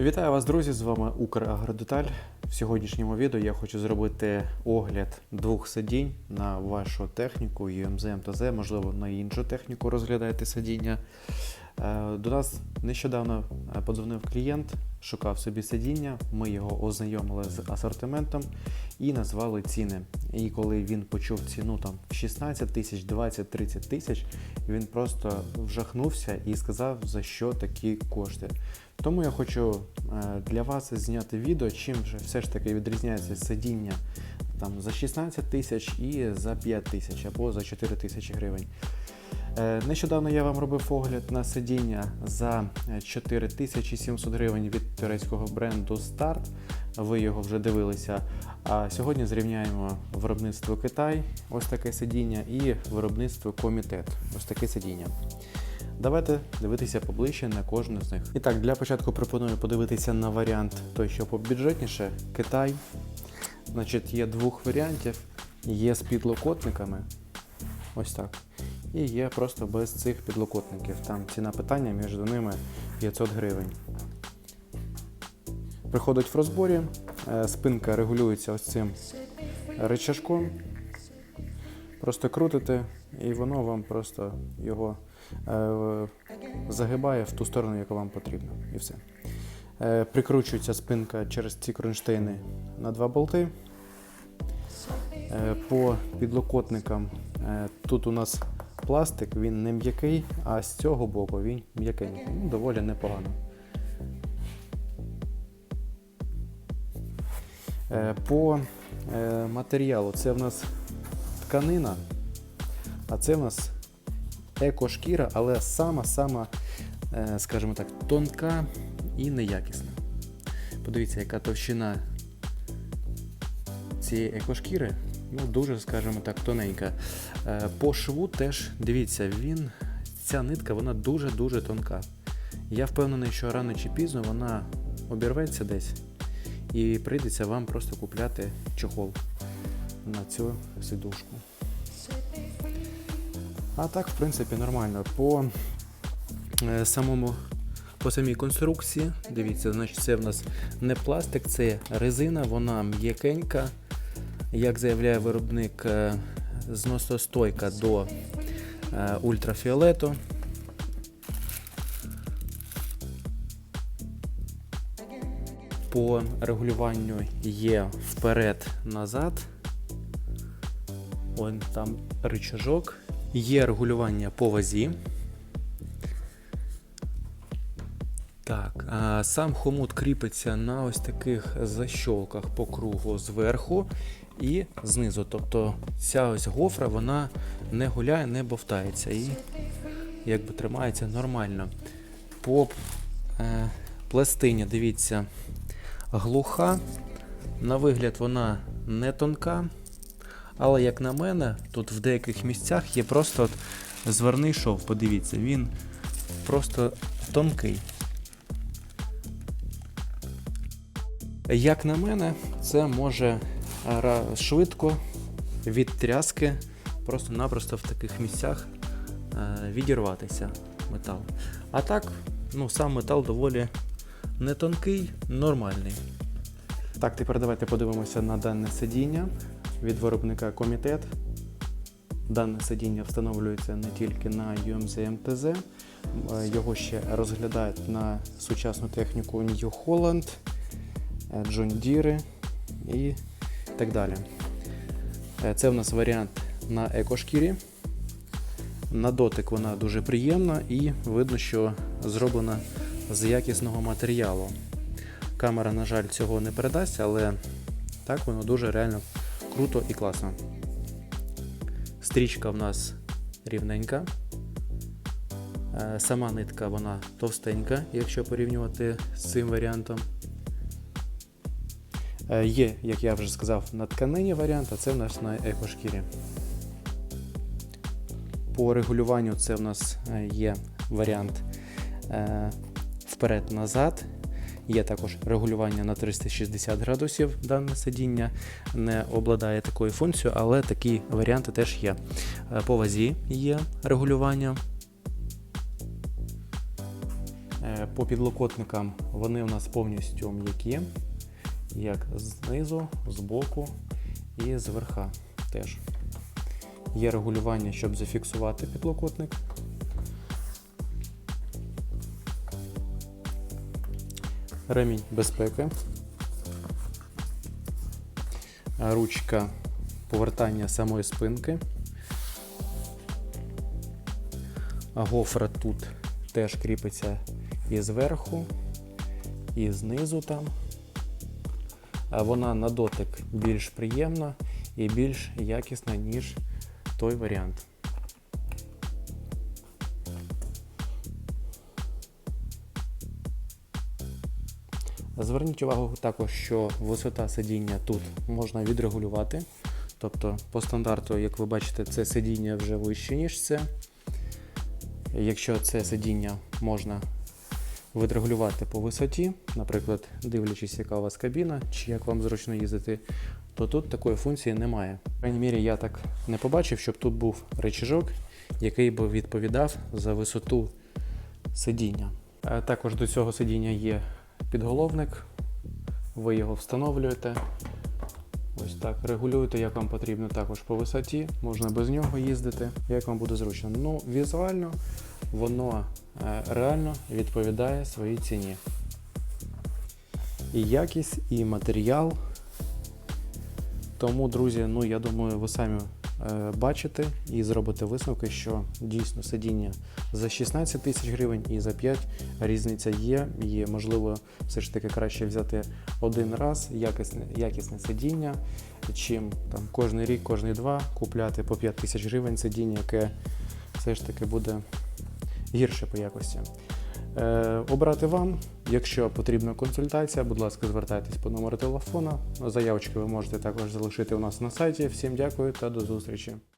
Вітаю вас, друзі! З вами Украгродеталь. В сьогоднішньому відео я хочу зробити огляд двох сидінь на вашу техніку UMZ МТЗ, можливо, на іншу техніку розглядаєте сидіння. Е, До нас нещодавно е, подзвонив клієнт, шукав собі сидіння. Ми його ознайомили з асортиментом і назвали ціни. І коли він почув ціну там 16 тисяч, 20, 30 тисяч, він просто вжахнувся і сказав, за що такі кошти. Тому я хочу е, для вас зняти відео, чим же все ж таки відрізняється сидіння там, за 16 тисяч і за 5 тисяч або за 4 тисячі гривень. Е, Нещодавно я вам робив огляд на сидіння за 4700 гривень від турецького бренду Start. Ви його вже дивилися. А сьогодні зрівняємо виробництво Китай, ось таке сидіння, і виробництво Комітет, ось таке сидіння. Давайте дивитися поближче на кожну з них. І так, для початку пропоную подивитися на варіант той, що побюджетніше Китай. Значить, є двох варіантів. Є з підлокотниками. Ось так. І є просто без цих підлокотників. Там ціна питання між ними 500 гривень. Приходить в розборі, е, спинка регулюється ось цим рычажком. Просто крутите, і воно вам просто його е, загибає в ту сторону, яка вам потрібна. І все. Е, прикручується спинка через ці кронштейни на два болти. Е, по підлокотникам е, тут у нас пластик, він не м'який, а з цього боку він м'якенький. Ну, доволі непогано. Е, По е, матеріалу це в нас тканина, а це в нас екошкіра, але сама-сама, е, скажімо так, тонка і неякісна. Подивіться, яка товщина цієї екошкіри. Ну, дуже, скажімо так, тоненька. Е, По шву теж дивіться, він, ця нитка вона дуже-дуже тонка. Я впевнений, що рано чи пізно вона обірветься десь і прийдеться вам просто купляти чохол на цю сидушку. А так, в принципі, нормально. По е, самому по самій конструкції, дивіться, значить, це в нас не пластик, це резина, вона м'якенька. Як заявляє виробник, е, зносостойка до е, ультрафіолету. По регулюванню є вперед-назад. Ось там рычажок. Є регулювання по вазі. Так, сам хомут кріпиться на ось таких защолках по кругу зверху і знизу. Тобто ця ось гофра вона не гуляє, не бовтається і якби тримається нормально. По е, пластині, дивіться, глуха. На вигляд вона не тонка. Але, як на мене, тут в деяких місцях є просто от зверний шов. Подивіться, він просто тонкий. Як на мене, це може швидко від тряски просто-напросто в таких місцях е, відірватися метал. А так, ну, сам метал доволі не тонкий, нормальний. Так, тепер давайте подивимося на дане сидіння від виробника Комітет. Дане сидіння встановлюється не тільки на UMZ MTZ, е, його ще розглядають на сучасну техніку New Holland, е, John Deere і так далі. Е, Це в нас варіант на екошкірі. На дотик вона дуже приємна і видно, що зроблена з якісного матеріалу. Камера, на жаль, цього не передасть, але так воно дуже реально круто і класно. Стрічка в нас рівненька. Е, Сама нитка вона товстенька, якщо порівнювати з цим варіантом. Е, Є, як я вже сказав, на тканині варіант, а це в нас на екошкірі. По регулюванню це в нас е, є варіант е, вперед-назад. Є також регулювання на 360 градусів. Дане сидіння не обладає такою функцією, але такі варіанти теж є. По вазі є регулювання. По підлокотникам вони у нас повністю м'які, як знизу, збоку і зверха теж. Є регулювання, щоб зафіксувати підлокотник. Ремінь безпеки. Ручка повертання самої спинки. Гофра тут теж кріпиться і зверху, і знизу там. Вона на дотик більш приємна і більш якісна, ніж той варіант. Зверніть увагу також, що висота сидіння тут можна відрегулювати. Тобто, по стандарту, як ви бачите, це сидіння вже вище, ніж це. Якщо це сидіння можна відрегулювати по висоті, наприклад, дивлячись, яка у вас кабіна, чи як вам зручно їздити, то тут такої функції немає. В крайній мірі, я так не побачив, щоб тут був речіжок, який би відповідав за висоту сидіння. Е, Також до цього сидіння є підголовник, ви його встановлюєте. Ось так, регулюєте, як вам потрібно також по висоті, можна без нього їздити, як вам буде зручно. Ну, візуально воно е, реально відповідає своїй ціні. І якість, і матеріал. Тому, друзі, ну я думаю, ви самі е, бачите і зробите висновки, що дійсно сидіння за 16 тисяч гривень і за 5 різниця є. І можливо, все ж таки краще взяти один раз якісне, якісне сидіння, чим там кожний рік, кожний два купляти по 5 тисяч гривень сидіння, яке все ж таки буде гірше по якості. Е, обрати вам. Якщо потрібна консультація, будь ласка, звертайтесь по номеру телефона. Заявочки ви можете також залишити у нас на сайті. Всім дякую та до зустрічі.